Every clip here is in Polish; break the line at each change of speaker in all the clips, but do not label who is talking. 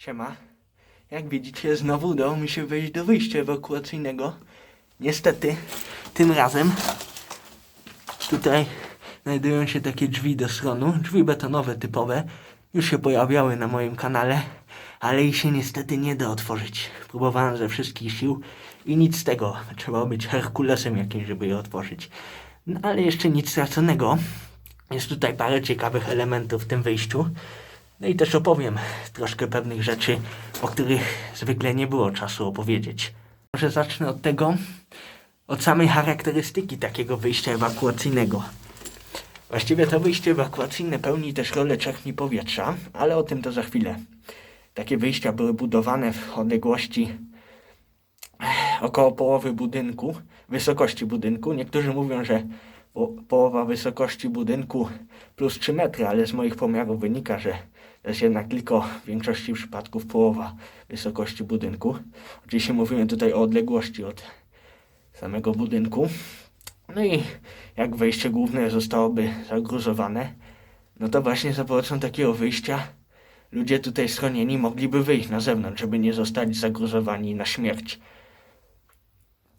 Siema. Jak widzicie, znowu udało mi się wejść do wyjścia ewakuacyjnego. Niestety, tym razem tutaj znajdują się takie drzwi do schronu, drzwi betonowe typowe. Już się pojawiały na moim kanale, ale ich się niestety nie da otworzyć. Próbowałem ze wszystkich sił i nic z tego. Trzeba być Herkulesem jakimś, żeby je otworzyć. No ale jeszcze nic straconego. Jest tutaj parę ciekawych elementów w tym wyjściu. No i też opowiem troszkę pewnych rzeczy, o których zwykle nie było czasu opowiedzieć. Może zacznę od tego, od samej charakterystyki takiego wyjścia ewakuacyjnego. Właściwie to wyjście ewakuacyjne pełni też rolę czerpni powietrza, ale o tym to za chwilę. Takie wyjścia były budowane w odległości około połowy budynku, wysokości budynku. Niektórzy mówią, że po, połowa wysokości budynku plus 3 metry, ale z moich pomiarów wynika, że to jest jednak tylko w większości przypadków połowa wysokości budynku. Oczywiście mówimy tutaj o odległości od samego budynku. No i jak wejście główne zostałoby zagruzowane, no to właśnie za pomocą takiego wyjścia ludzie tutaj schronieni mogliby wyjść na zewnątrz, żeby nie zostać zagruzowani na śmierć.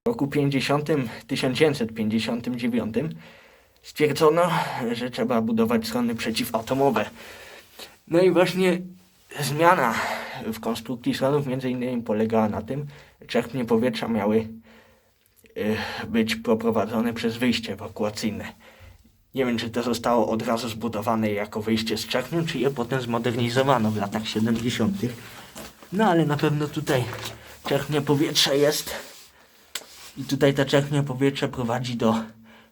W roku 50, 1959 stwierdzono, że trzeba budować schrony przeciwatomowe. No i właśnie zmiana w konstrukcji schronów między innymi polegała na tym, że czerpnie powietrza miały y, być poprowadzone przez wyjście ewakuacyjne. Nie wiem, czy to zostało od razu zbudowane jako wyjście z czerpnią, czy je potem zmodernizowano w latach 70. No ale na pewno tutaj czerpnia powietrza jest. I tutaj ta czerpnia powietrza prowadzi do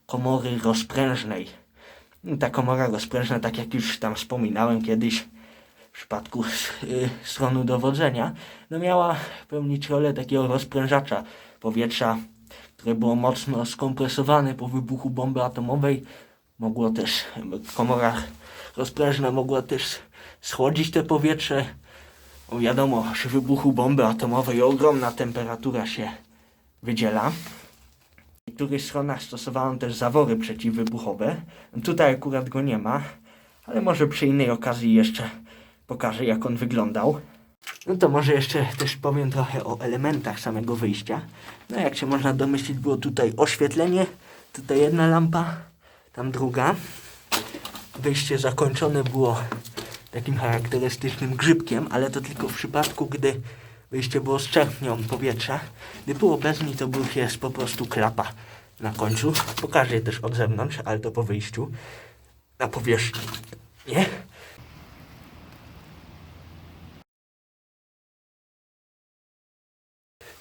komory rozprężnej. Ta komora rozprężna, tak jak już tam wspominałem kiedyś w przypadku y, dowodzenia, no miała pełnić rolę takiego rozprężacza powietrza, które było mocno skompresowane po wybuchu bomby atomowej. Mogło też, komora rozprężna mogła też schłodzić te powietrze. Bo wiadomo, przy wybuchu bomby atomowej ogromna temperatura się wydziela. W niektórych stronach stosowano też zawory przeciwwybuchowe. Tutaj akurat go nie ma, ale może przy innej okazji jeszcze pokażę, jak on wyglądał. No to może jeszcze też powiem trochę o elementach samego wyjścia. No jak się można domyślić, było tutaj oświetlenie, tutaj jedna lampa, tam druga. Wyjście zakończone było takim charakterystycznym grzybkiem, ale to tylko w przypadku, gdy wyjście było z czerpnią powietrza. Gdy było bez niej, to był jest po prostu klapa na końcu. Pokażę je też od zewnątrz, ale to po wyjściu na powierzchni. Nie?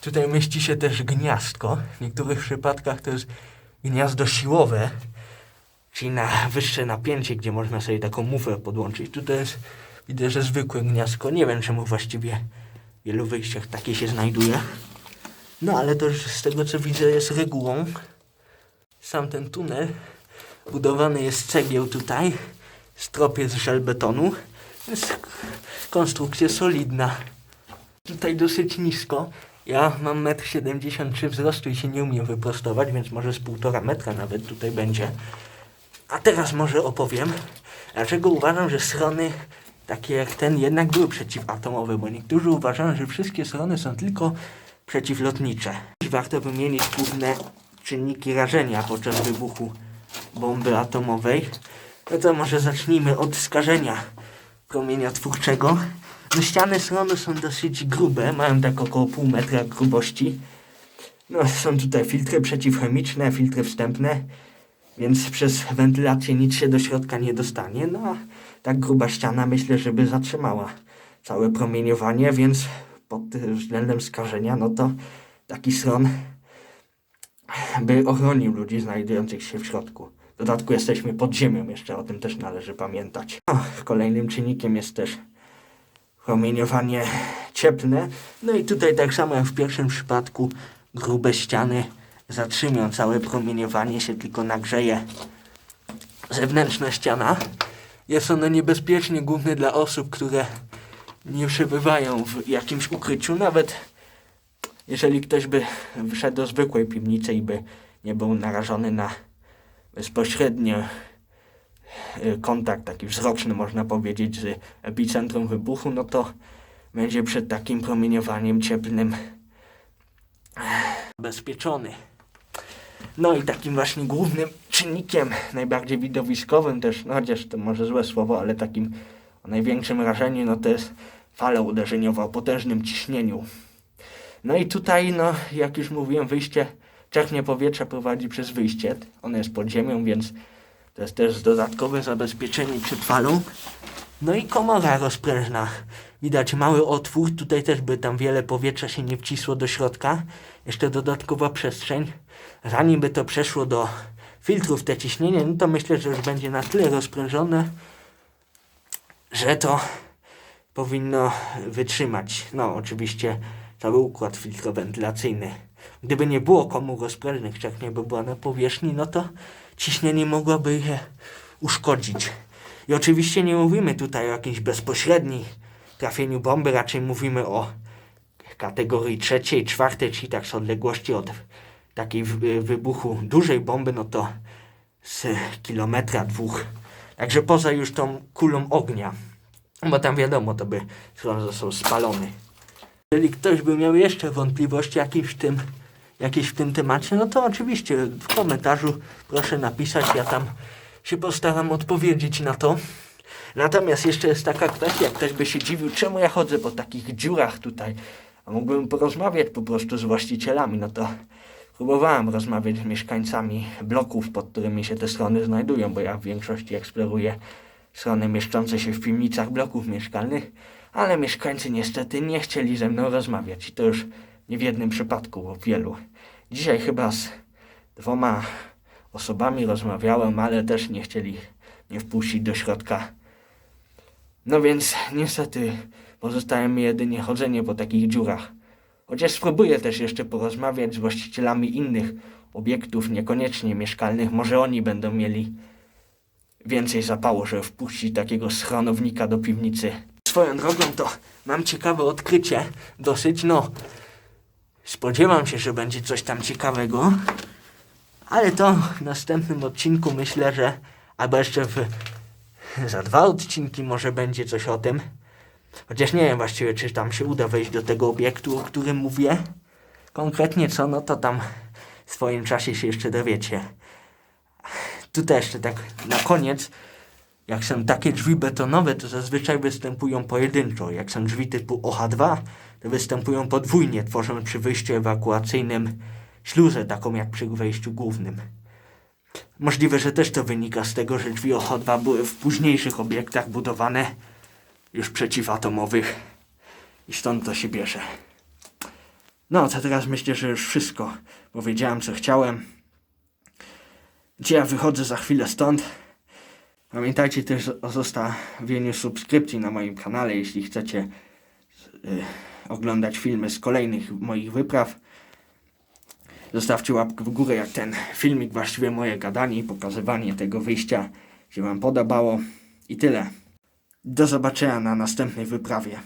Tutaj mieści się też gniazdko. W niektórych przypadkach to jest gniazdo siłowe, czyli na wyższe napięcie, gdzie można sobie taką mufę podłączyć. Tutaj jest, widzę, że zwykłe gniazdko. Nie wiem, czemu właściwie wielu wyjściach takie się znajduje. No ale to już z tego, co widzę, jest regułą. Sam ten tunel budowany jest z cegieł tutaj. Strop jest z żelbetonu. Jest konstrukcja solidna. Tutaj dosyć nisko. Ja mam 1,73 m wzrostu i się nie umiem wyprostować, więc może z 1,5 metra nawet tutaj będzie. A teraz może opowiem, dlaczego uważam, że strony takie jak ten jednak były przeciwatomowe, bo niektórzy uważają, że wszystkie strony są tylko przeciwlotnicze. Warto wymienić główne czynniki rażenia podczas wybuchu bomby atomowej. No to może zacznijmy od skażenia promieniotwórczego. No ściany strony są dosyć grube, mają tak około pół metra grubości. No, są tutaj filtry przeciwchemiczne, filtry wstępne, więc przez wentylację nic się do środka nie dostanie. No a tak gruba ściana myślę, żeby zatrzymała całe promieniowanie, więc pod względem skażenia, no to taki stron by ochronił ludzi znajdujących się w środku. W dodatku jesteśmy pod ziemią, jeszcze o tym też należy pamiętać. No, kolejnym czynnikiem jest też promieniowanie cieplne. No i tutaj tak samo jak w pierwszym przypadku grube ściany zatrzymią całe promieniowanie, się tylko nagrzeje zewnętrzna ściana. Jest ono niebezpieczne głównie dla osób, które nie przebywają w jakimś ukryciu, nawet jeżeli ktoś by wszedł do zwykłej piwnicy i by nie był narażony na bezpośrednio y, kontakt taki wzroczny, można powiedzieć, z epicentrum wybuchu, no to będzie przed takim promieniowaniem cieplnym zabezpieczony. No i takim właśnie głównym czynnikiem, najbardziej widowiskowym też, no chociaż to może złe słowo, ale takim o największym wrażeniu, no to jest fala uderzeniowa o potężnym ciśnieniu. No i tutaj, no jak już mówiłem, wyjście, czerpnie powietrza prowadzi przez wyjście. Ono jest pod ziemią, więc to jest też dodatkowe zabezpieczenie przed falą. No i komora rozprężna. Widać mały otwór, tutaj też by tam wiele powietrza się nie wcisło do środka. Jeszcze dodatkowa przestrzeń. Zanim by to przeszło do filtrów te ciśnienie, no to myślę, że już będzie na tyle rozprężone, że to powinno wytrzymać. No, oczywiście cały układ filtrowentylacyjny. Gdyby nie było komór rozprężnych, jak nie by była na powierzchni, no to ciśnienie mogłoby je uszkodzić. I oczywiście nie mówimy tutaj o jakimś bezpośrednim trafieniu bomby, raczej mówimy o kategorii trzeciej, czwartej, czyli tak z odległości od takiej wy- wybuchu dużej bomby, no to z kilometra, dwóch. Także poza już tą kulą ognia. Bo tam wiadomo, to by został spalony. Jeżeli ktoś by miał jeszcze wątpliwości jakieś w tym, jakieś w tym temacie, no to oczywiście w komentarzu proszę napisać, ja tam się postaram odpowiedzieć na to. Natomiast jeszcze jest taka kwestia, jak ktoś by się dziwił, czemu ja chodzę po takich dziurach tutaj, a mógłbym porozmawiać po prostu z właścicielami, no to próbowałem rozmawiać z mieszkańcami bloków, pod którymi się te schrony znajdują, bo ja w większości eksploruję schrony mieszczące się w piwnicach bloków mieszkalnych, ale mieszkańcy niestety nie chcieli ze mną rozmawiać i to już nie w jednym przypadku, bo w wielu. Dzisiaj chyba z dwoma osobami rozmawiałem, ale też nie chcieli mnie wpuścić do środka. No więc niestety pozostaje mi jedynie chodzenie po takich dziurach. Chociaż spróbuję też jeszcze porozmawiać z właścicielami innych obiektów, niekoniecznie mieszkalnych. Może oni będą mieli więcej zapału, żeby wpuścić takiego schronownika do piwnicy. Swoją drogą to mam ciekawe odkrycie. Dosyć, no. Spodziewam się, że będzie coś tam ciekawego. Ale to w następnym odcinku myślę, że albo jeszcze w, za dwa odcinki może będzie coś o tym. Chociaż nie wiem właściwie, czy tam się uda wejść do tego obiektu, o którym mówię. Konkretnie co, no to tam w swoim czasie się jeszcze dowiecie. Tutaj jeszcze tak na koniec, jak są takie drzwi betonowe, to zazwyczaj występują pojedynczo. Jak są drzwi typu OH2, to występują podwójnie, tworząc przy wyjściu ewakuacyjnym śluzę, taką jak przy wejściu głównym. Możliwe, że też to wynika z tego, że drzwi OH2 były w późniejszych obiektach budowane, już przeciwatomowych i stąd to się bierze. No, to teraz myślę, że już wszystko powiedziałem, co chciałem. Gdzie ja wychodzę za chwilę stąd. Pamiętajcie też o zostawieniu subskrypcji na moim kanale, jeśli chcecie y, oglądać filmy z kolejnych moich wypraw. Zostawcie łapkę w górę, jak ten filmik, właściwie moje gadanie i pokazywanie tego wyjścia się Wam podobało. I tyle. Do zobaczenia na następnej wyprawie.